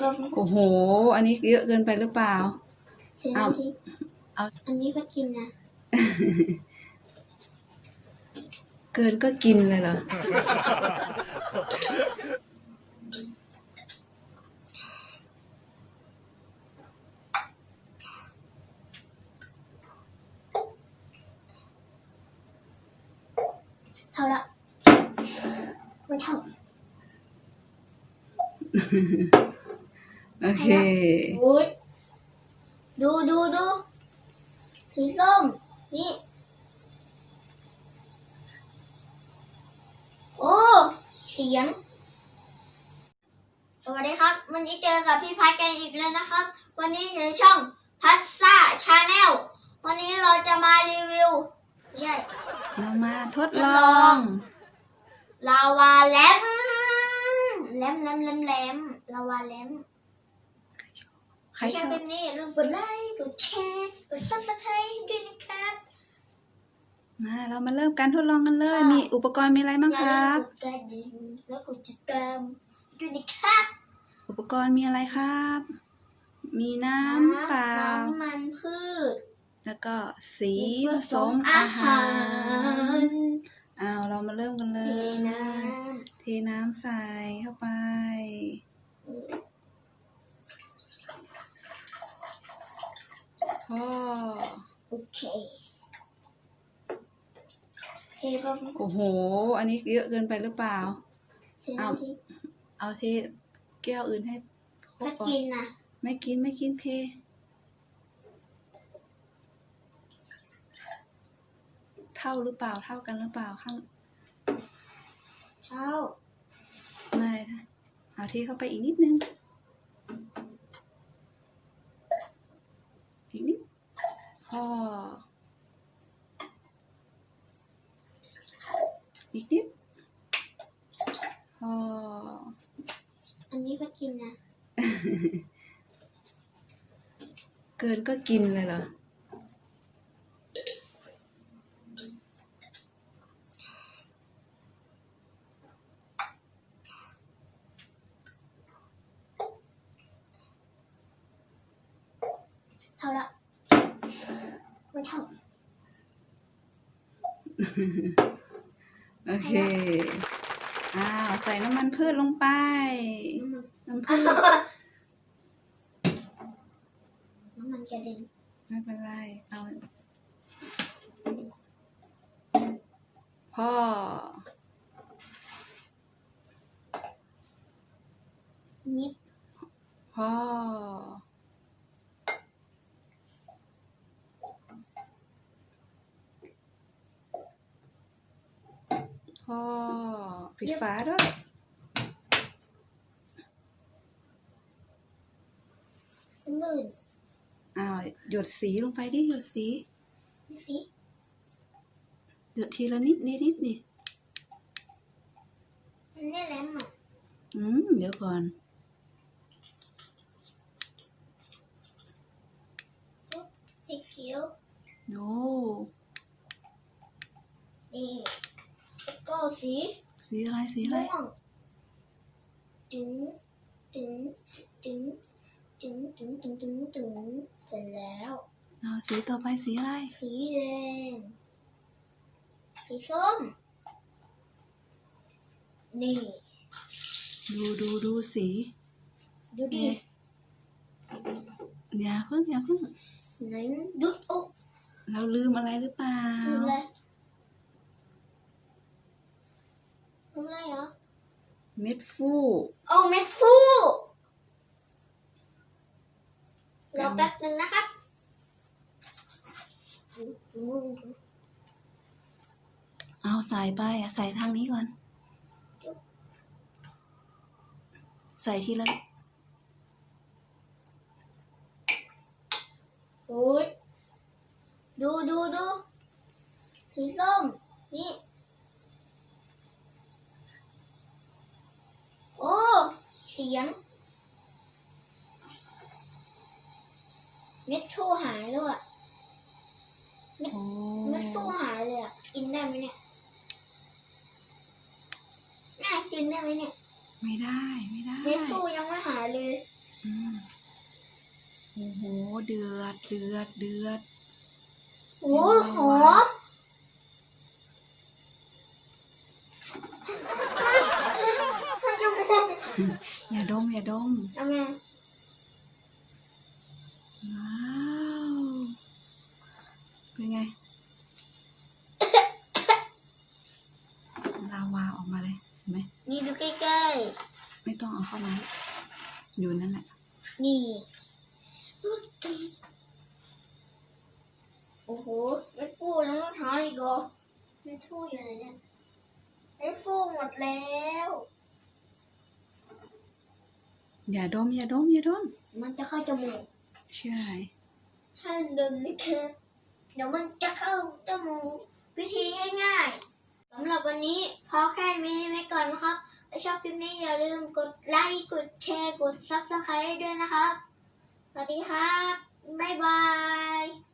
ป่ะโอ้โห อันนี้เยอะเกินไปหรือเปล่า เทน้ำทิ้งเอา อันนี้พัดกินนะ เกินก็กินเลยเหรอ เท่าละไม่เท่า โอเคโอ้ยดูดูดูสีส้ม นี่ โอ้ เสียง สวัสดีครับ วันนี้เจอกับพี่พัดกันอีกแล้วนะครับ วันนี้อยู่ในช่องพัสซ่าชาแนล วันนี้เราจะมารีวิวไม่ใช่เรามาทดทดลลอองงลาวาแลมแลมแลมแลมแลมลาวาแลม ใครใครชชออบบคลิปนี้อย่าลืมกดไลค์กดแชร์กดซับสไครต์ด้วยนะครับมาเรามาเริ่มการทดลองกันเลย มีอุปกรณ์มีอะไรบ้างอย่าคลืรัมบกดกระดิ่งแล้วกดติดตามด้วยนะครับ อุปกรณ์มีอะไรครับ มีน้ำเปล่าน้ำมันพืช แล้วก็สีผสมอาหารเอาเรามาเริ่มกันเลเทยน้เทน้ำใส่เข้าไป พ่อำโอเคเทป่ะโอ้โห อันนี้เยอะเกินไปหรือเปล่า เทน้ำทิ้งเอาเทแก้วอื่นให้พ่อถ้าก่อนกินนะไม่กินไม่กินเท เท่าหรือเปล่าเท่ากันหรือเปล่าข้างเท้าไม่นะเอาเทเข้าไปอีกนิดนึง อีกนิด พออีกนิดพออันนี้พัดกินนะ เกินก็กินเลยเหรอเท่าละไม่เท่า โอเค อ้าว ใส่น้ำมันพืชลงไป น้ำพืช น้ำมันกระเด็นไม่เป็นไร เอาพ่อนิดพ่อ พ่อปิดฝาด้วย ลื่นอ้าวหยดสีลงไปดิหยดสีดูสิหยดทีละนิดนิดนิดนี่มันแน่แหลมอะอืมเดี๋ยวก่อน สีเขียว โน้นี่แล้ว ก็สีสีอะไรสีอะไรม่วงจึงจึงจึงจึงจึงจึงจึงจึงเสร็จแล้วเอาสีต่อไปสีอะไร สีแดง สีส้ม นี่ ดูดูดูสี ดูดิอย่าเพิ่งอย่าเพิ่งไหนดูโอ้เราลืมอะไรหรือเปล่าทำอะไรทำ อะไรเหรอ เม็ดฟูโอ้เม็ดฟูรอแป๊บหนึ่งนะครับเอาใส่ไปอะใส่ทางนี้ก่อน ใส่ทีละโอ้ยดูดูดูสีส้มนี่ โอ้ เสียง เม็ดชูหายแล้วอะโอ้เม็ดชูหายเลยอะกินได้ไหมเนี่ยแม่กินได้ไหมเนี่ย ไม่ได้ไม่ได้ เมสู้ยังไม่หายเลยอืมโอ้โห เดือดเดือดเดือดโอ้หอมจมูก อย่าดมอย่าดมทำไมว้าวเป็นไงลาวาออกมาเลยเห็นไหมนี่ดูใกล้ไม่ต้องเอาเข้ามา อยู่นั่นแหละๆ นี่ โอ้โห ไม่ฟูแล้วต้องทาอีกเหรอไม่ฟูอยู่ไหนเนี่ยไม่ฟูหมดแล้ว อย่าดมอย่าดมอย่าดม มันจะเข้าจมูกใช่ห้ามดมนะคะเดี๋ยวมันจะเข้าจมูกวิธีง่ายๆสำหรับวันนี้พอแค่นี้ไว้ก่อนนะครับถ้าชอบคลิปนี้อย่าลืมกดไลค์กดแชร์กดซับสไครต์ด้วยนะครับสวัสดีครับบ๊ายบาย